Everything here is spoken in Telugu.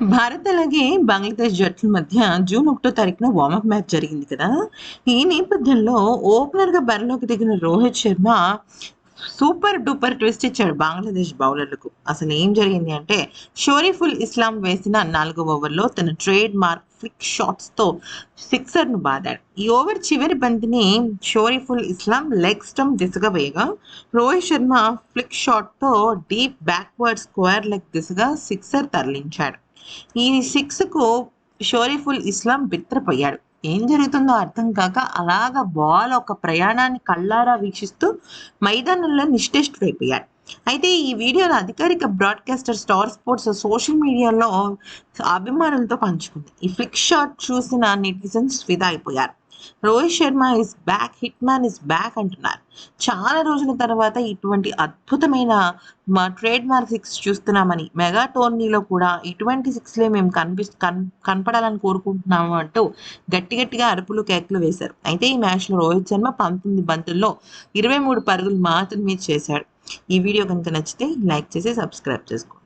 భారత్ అలాగే బంగ్లాదేశ్ జట్ల మధ్య జూన్ ఒకటో తారీఖున వార్మప్ మ్యాచ్ జరిగింది కదా. ఈ నేపథ్యంలో ఓపెనర్గా బరిలోకి దిగిన Rohit Sharma super duper twist ఇచ్చాడు బంగ్లాదేశ్ బౌలర్లకు. అసలు ఏం జరిగింది అంటే షోరీఫుల్ ఇస్లాం వేసిన నాలుగో ఓవర్లో తన ట్రేడ్ మార్క్ ఫ్లిక్ షాట్స్తో సిక్సర్ను బాదాడు. ఈ ఓవర్ చివరి బంతిని షోరీఫుల్ ఇస్లాం లెగ్ స్టంప్ దిశగా వేయగా రోహిత్ శర్మ ఫ్లిక్ షాట్తో డీప్ బ్యాక్వర్డ్ స్క్వేర్ లెగ్ దిశగా సిక్సర్ తరలించాడు. ఈ సిక్స్కు షోరీఫుల్ ఇస్లాం బిత్రపోయాడు. ఏం జరుగుతుందో అర్థం కాక అలాగ బాల్ ఒక ప్రయాణాన్ని కళ్ళారా వీక్షిస్తూ మైదానంలో నిశ్చేష్టుడైపోయాడు అయితే ఈ వీడియోను అధికారిక బ్రాడ్కాస్టర్ స్టార్ స్పోర్ట్స్ సోషల్ మీడియాలో అభిమానులతో పంచుకుంది. ఈ ఫ్లిక్ షాట్ చూసిన నెటిజన్స్ ఫిదా అయిపోయారు. Rohit Sharma is back hit man is back అంటున్నారు. చాలా రోజుల తర్వాత ఇటువంటి అద్భుతమైన మా ట్రేడ్ మార్క్ సిక్స్ చూస్తున్నామని మెగా టోర్నీలో కూడా ఇటువంటి సిక్స్లే మేము కనిపి కన్ కనపడాలని కోరుకుంటున్నాము అంటూ గట్టి గట్టిగా అరుపులు కేకలు వేశారు. అయితే ఈ మ్యాచ్లో రోహిత్ శర్మ పంతొమ్మిది బంతుల్లో ఇరవై మూడు పరుగులు మాత్రమే చేశాడు. ఈ వీడియో కనుక నచ్చితే లైక్ చేసి సబ్స్క్రైబ్ చేసుకోండి.